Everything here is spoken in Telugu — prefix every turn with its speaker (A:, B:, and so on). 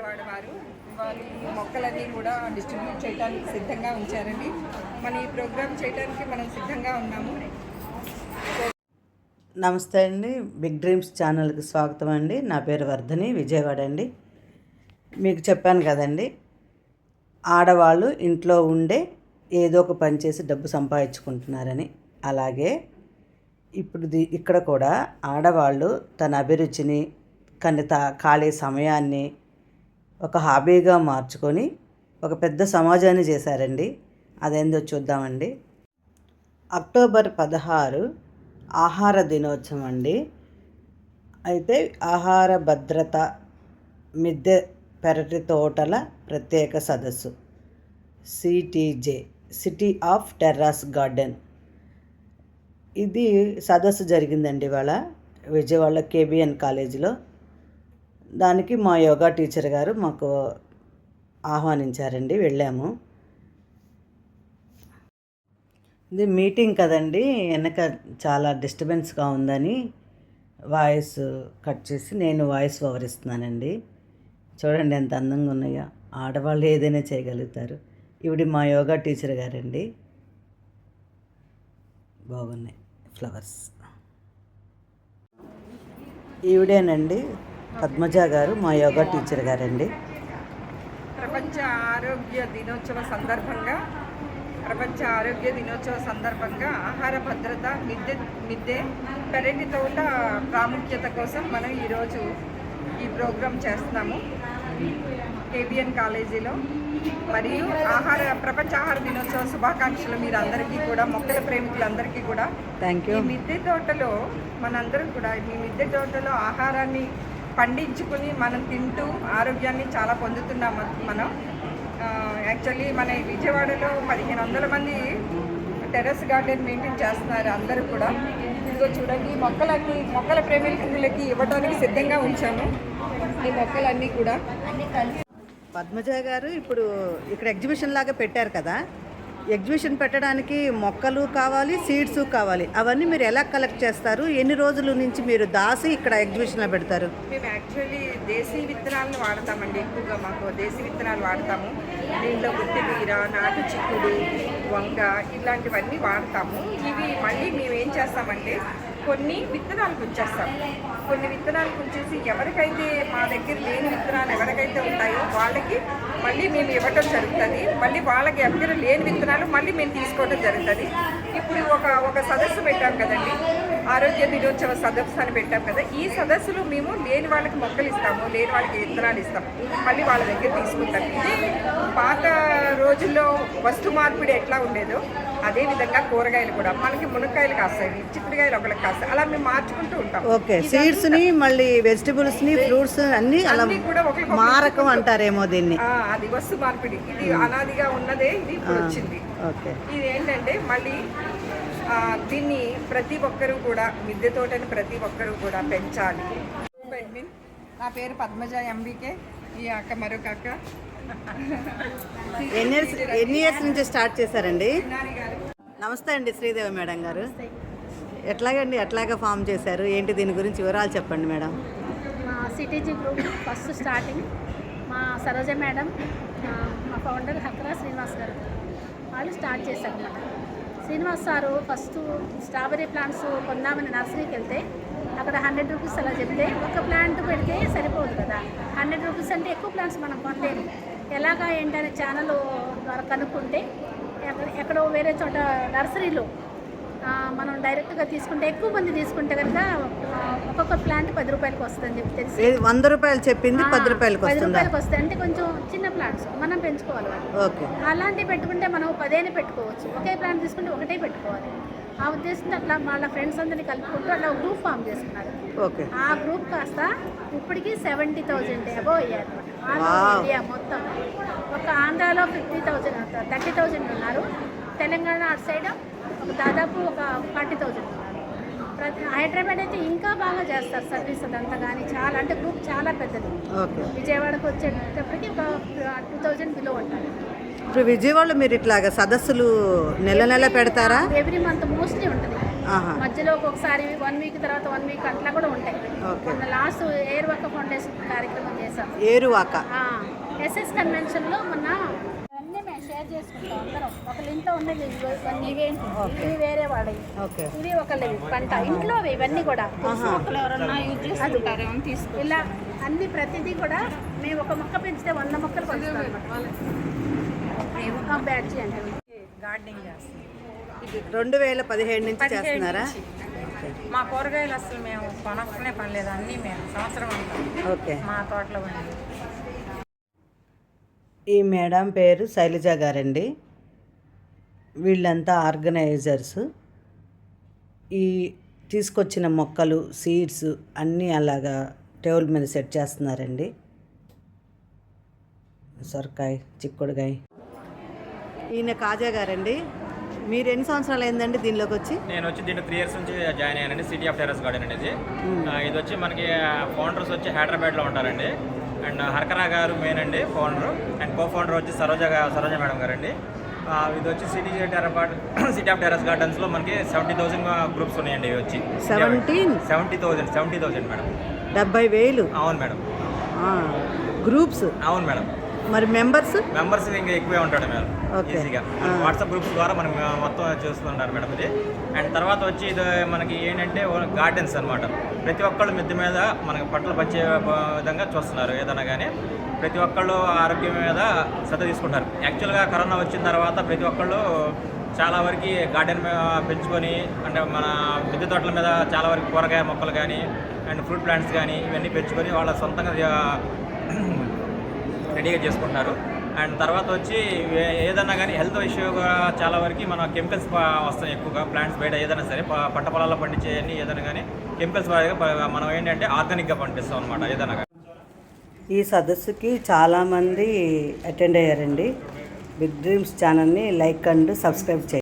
A: విజయవాడ వారు వారి మొక్కలన్నీ కూడా డిస్ట్రిబ్యూట్ చేయడానికి సిద్ధంగా ఉంచారండి. మన ఈ ప్రోగ్రామ్ చేయడానికి మనం సిద్ధంగా ఉన్నాము.
B: నమస్తే అండి. బిగ్ డ్రీమ్స్ ఛానల్కి స్వాగతం అండి. నా పేరు వర్ధని విజయవాడ అండి. మీకు చెప్పాను కదండి ఆడవాళ్ళు ఇంట్లో ఉండే ఏదో ఒక పని చేసి డబ్బు సంపాదించుకుంటున్నారని. అలాగే ఇప్పుడు ఇక్కడ కూడా ఆడవాళ్ళు తన అభిరుచిని కనిత ఖాళీ సమయాన్ని ఒక హాబీగా మార్చుకొని ఒక పెద్ద సమాజాన్ని చేశారండి. అదేందో చూద్దామండి. అక్టోబర్ పదహారు ఆహార దినోత్సవం అండి అయితే ఆహార భద్రత మిద్దె పెరటి తోటల ప్రత్యేక సదస్సు. సిటీజే సిటీ ఆఫ్ టెర్రాస్ గార్డెన్. ఇది సదస్సు జరిగిందండి ఇవాళ విజయవాడ కేబిఎన్ కాలేజీలో. దానికి మా యోగా టీచర్ గారు మాకు ఆహ్వానించారండి వెళ్ళాము. ఇది మీటింగ్ కదండి వెనక చాలా డిస్టర్బెన్స్గా ఉందని వాయిస్ కట్ చేసి నేను వాయిస్ వివరిస్తున్నానండి చూడండి ఎంత అందంగా ఉన్నాయో ఆడవాళ్ళు ఏదైనా చేయగలుగుతారు. ఇవిడి మా యోగా టీచర్ గారండి. బాగున్నాయి ఫ్లవర్స్. ఈవిడేనండి పద్మజ గారు మా యోగా టీచర్ గారండి.
A: ప్రపంచ ఆరోగ్య దినోత్సవ సందర్భంగా ప్రపంచ ఆరోగ్య దినోత్సవ సందర్భంగా ఆహార భద్రత మిద్దె మిద్దె పెరటి తోట ప్రాముఖ్యత కోసం మనం ఈరోజు ఈ ప్రోగ్రాం చేస్తున్నాము. కేబిఎన్ కాలేజీలో. మరియు ఆహార ప్రపంచ ఆహార దినోత్సవ శుభాకాంక్షలు మీరు అందరికీ కూడా మొక్కల ప్రేమికులందరికీ కూడా.
B: థ్యాంక్ యూ
A: మిద్దె తోటలో మనందరం కూడా ఈ మిద్దె తోటలో ఆహారాన్ని పండించుకుని మనం తింటూ ఆరోగ్యాన్ని చాలా పొందుతున్నాం మనం. యాక్చువల్లీ మన ఈ విజయవాడలో పదిహేను వందల మంది టెర్రస్ గార్డెన్ మెయింటైన్ చేస్తున్నారు అందరూ కూడా. ఇదిగో చూడండి మొక్కలన్నీ మొక్కల ప్రేమికులకి ఇవ్వడానికి సిద్ధంగా ఉంచాము. ఈ మొక్కలన్నీ కూడా.
B: పద్మజ గారు ఇప్పుడు ఇక్కడ ఎగ్జిబిషన్ లాగా పెట్టారు కదా. ఎగ్జిబిషన్ పెట్టడానికి మొక్కలు కావాలి సీడ్స్ కావాలి. అవన్నీ మీరు ఎలా కలెక్ట్ చేస్తారు? ఎన్ని రోజుల నుంచి మీరు దాసి ఇక్కడ ఎగ్జిబిషన్లో పెడతారు?
A: మేము యాక్చువల్లీ దేశీ విత్తనాలను వాడతామండి ఎక్కువగా మాకు. దేశీ విత్తనాలు వాడతాము. దీంట్లో గుత్తిమీర నాటు చిక్కుడు వంగ ఇలాంటివన్నీ వాడతాము. ఇవి మళ్ళీ మేము ఏం చేస్తామంటే కొన్ని విత్తనాలు ఉంచేస్తాం. కొన్ని విత్తనాలు ఉంచేసి ఎవరికైతే మా దగ్గర లేని విత్తనాలు ఎవరికైతే ఉంటాయో వాళ్ళకి మళ్ళీ మేము ఇవ్వటం జరుగుతుంది. మళ్ళీ వాళ్ళకి దగ్గర లేని విత్తనాలు మళ్ళీ మేము తీసుకోవడం జరుగుతుంది. ఇప్పుడు ఒక ఒక సదస్సు పెట్టాం కదండి. ఆరోగ్య దినోత్సవ సదస్సు అని పెట్టాం కదా. ఈ సదస్సులో మేము లేని వాళ్ళకి మొక్కలు ఇస్తాము లేని వాళ్ళకి విత్తనాలు ఇస్తాం మళ్ళీ వాళ్ళ దగ్గర తీసుకుంటాం. ఇది పాత రోజుల్లో వస్తు మార్పిడి ఎట్లా ఉండేదో అదే విధంగా కూరగాయలు కూడా. మనకి మునక్కాయలు కాస్తాయి చిక్కుడుకాయలు ఒకరికి కాస్తాయి. అలా మేము మార్చుకుంటూ ఉంటాం.
B: ఓకే సీడ్స్ని మళ్ళీ వెజిటబుల్స్ని ఫ్రూట్స్ అన్నీ అలా
A: కూడా ఒకరికొకరు
B: మారకం అంటారేమో దీన్ని.
A: అది వస్తు మార్పిడి. ఇది అనాదిగా ఉన్నదే ఇది ఇప్పుడు వచ్చింది
B: ఓకే.
A: ఇది ఏంటంటే మళ్ళీ దీన్ని ప్రతి ఒక్కరూ కూడా మిద్దె తోటని ప్రతి ఒక్కరూ కూడా పెంచాలి. అడ్మిన్ నా పేరు పద్మజ ఎంబీకే ఈ అక్క మరొక అక్క.
B: ఎన్ని ఇయర్స్ ఎన్ని ఇయర్స్ నుంచి స్టార్ట్ చేశారండి? నమస్తే అండి శ్రీదేవి మేడం గారు. ఎట్లాగండి ఎట్లాగా ఫామ్ చేశారు? ఏంటి దీని గురించి వివరాలు చెప్పండి మేడం.
C: మా సిటీజీ గ్రూప్ ఫస్ట్ స్టార్టింగ్. మా సరోజ మేడం మా ఫౌండర్ హక్రా శ్రీనివాస్ గారు. వాళ్ళు స్టార్ట్ చేశారు అన్నమాట Srinivas sir first strawberry plants కొందామని నర్సరీకి వెళ్తే అక్కడ హండ్రెడ్ రూపీస్ అలా చెప్తే ఒక ప్లాంట్ పెడితే సరిపోదు కదా. హండ్రెడ్ రూపీస్ అంటే ఎక్కువ ప్లాంట్స్ మనం కొనలేము. ఎలాగా ఏంటనే ఛానల్ ద్వారా కనుక్కుంటే ఎక్కడ- ఎక్కడో వేరే చోట నర్సరీలో మనం డైరెక్ట్గా తీసుకుంటే ఎక్కువ మంది తీసుకుంటే కనుక ఒక్కొక్క ప్లాంట్ పది రూపాయలకి వస్తుందని చెప్పి తెలిసి.
B: వంద రూపాయలు చెప్పింది పది రూపాయలకి
C: పది రూపాయలకి వస్తాయి. అంటే కొంచెం చిన్న ప్లాంట్స్ మనం పెంచుకోవాలి
B: ఓకే.
C: అలాంటివి పెట్టుకుంటే మనం పదేనే పెట్టుకోవచ్చు. ఒకే ప్లాంట్ తీసుకుంటే ఒకటే పెట్టుకోవాలి. ఆ ఉద్దేశంతో అట్లా వాళ్ళ ఫ్రెండ్స్ అందరినీ కలుపుకుంటూ అట్లా గ్రూప్ ఫామ్ చేసుకున్నారు
B: ఓకే.
C: ఆ గ్రూప్ కాస్త ఇప్పటికి సెవెంటీ థౌజండ్ అబో అయ్యారు. ఇండియా మొత్తం. ఒక ఆంధ్రాలో ఫిఫ్టీ థౌజండ్ థర్టీ థౌజండ్ ఉన్నారు. తెలంగాణ అటు సైడ్ దాదాపు ఒక ఫార్టీ థౌజండ్. ప్రతి హైదరాబాద్ అయితే ఇంకా బాగా చేస్తారు సర్వీస్ అదంతా కానీ చాలా అంటే గ్రూప్ చాలా పెద్దది. విజయవాడకు వచ్చేటప్పటికి ఒక టూ థౌజండ్ బిలో ఉంటారు.
B: ఇప్పుడు విజయవాడలో మీరు ఇట్లాగా సదస్సులు నెల నెల పెడతారా?
C: ఎవ్రీ మంత్ మోస్ట్లీ ఉంటుంది. మధ్యలో ఒక్కొక్కసారి వన్ వీక్ తర్వాత వన్ వీక్ అట్లా కూడా ఉంటాయి. మొన్న లాస్ట్ ఎయిర్ వర్క్ ఫౌండేషన్ కార్యక్రమం చేశాం.
B: ఏరువాక
C: ఎస్ఎస్ కన్వెన్షన్లో మొన్న షేర్ చేసుకుంటాం అందరం. ఒకళ్ళ ఇంట్లో ఉన్నది ఇవేంటి ఇవి వేరే వాడవి ఇవి ఒకళ్ళవి పంట. ఇంట్లో ఇవన్నీ కూడా.
A: మొక్కలు ఎవరన్నా యూజ్ చేసుకుంటారేమో తీసుకో
C: ఇలా అన్ని ప్రతిదీ కూడా మేము ఒక మొక్క పెంచితే వంద మొక్కలు పంచుతాం బ్యాచ్ అంటే
A: గార్డెనింగ్ చేస్తాం.
B: రెండు వేల పదిహేడు నుంచి చేస్తున్నారా?
A: మా కూరగాయలు అసలు మేము కొనక్కనే పని లేదు అన్నీ మేము సంవత్సరం అంతా
B: ఓకే.
A: మా తోటలో పండి
B: ఈ మేడం పేరు శైలజ గారండి. వీళ్ళంతా ఆర్గనైజర్స్. ఈ తీసుకొచ్చిన మొక్కలు సీడ్స్ అన్నీ అలాగా టేబుల్ మీద సెట్ చేస్తున్నారండి. సొరకాయ చిక్కుడుకాయ. ఈయన కాజా గారండి. మీరు ఎన్ని సంవత్సరాలు అయిందండి దీనిలోకి వచ్చి?
D: నేను వచ్చి దీంట్లో త్రీ ఇయర్స్ నుంచి జాయిన్ అయ్యానండి సిటీ ఆఫ్ టెరస్ గార్డెన్ అనేది. ఇది వచ్చి మనకి ఫౌండర్స్ వచ్చి హైదరాబాద్లో ఉంటారండి. అండ్ హర్కరా గారు మెయిన్ అండి ఫౌండర్ అండ్ కో ఫౌండర్ వచ్చి సరోజ సరోజ మేడం గారండి. ఆ, ఇది వచ్చి సిటీ టెరపాట్ సిటీ ఆఫ్ టెరస్ గార్డెన్స్లో మనకి సెవెంటీ థౌసండ్ గ్రూప్స్ ఉన్నాయండి ఇవి వచ్చి.
B: 17?
D: Seventy thousand seventy thousand madam.
B: డెబ్బై వేలు?
D: అవును మేడం.
B: గ్రూప్స్
D: అవును మేడం.
B: మరి మెంబర్స్
D: మెంబర్స్ ఇంకా ఎక్కువే ఉంటాడు మేడం. ఈజీగా. వాట్సాప్ గ్రూప్స్ ద్వారా మనం మొత్తం చూస్తుంటారు మేడం ఇది. అండ్ తర్వాత వచ్చి ఇది మనకి ఏంటంటే గార్డెన్స్ అన్నమాట. ప్రతి ఒక్కళ్ళు మిద్దె మీద మనకి పంటలు పంచే బ- విధంగా చూస్తున్నారు ఏదైనా కానీ. ప్రతి ఒక్కళ్ళు ఆరోగ్యం మీద శ్రద్ధ తీసుకుంటారు. యాక్చువల్గా కరోనా వచ్చిన తర్వాత ప్రతి ఒక్కళ్ళు చాలా వరకు గార్డెన్ పెంచుకొని అంటే మన మిద్దె తోటల మీద చాలా వరకు కూరగాయ మొక్కలు కానీ అండ్ ఫ్రూట్ ప్లాంట్స్ కానీ ఇవన్నీ పెంచుకొని వాళ్ళ సొంతంగా రెడీగా చేసుకుంటున్నారు. అండ్ తర్వాత వచ్చి ఏదన్నా కానీ హెల్త్ ఇష్యూగా చాలా వరకు మన కెమికల్స్ వస్తాయి ఎక్కువగా ప్లాంట్స్ బయట ఏదైనా సరే పంట పొలాల్లో పండించేయని ఏదైనా కానీ కెమికల్స్ మనం ఏంటంటే ఆర్గానిక్గా పండిస్తాం అనమాట ఏదైనా కానీ.
B: ఈ సదస్సుకి చాలామంది అటెండ్ అయ్యారండి. బిగ్ డ్రీమ్స్ ఛానల్ని లైక్ అండ్ సబ్స్క్రైబ్ చేయండి.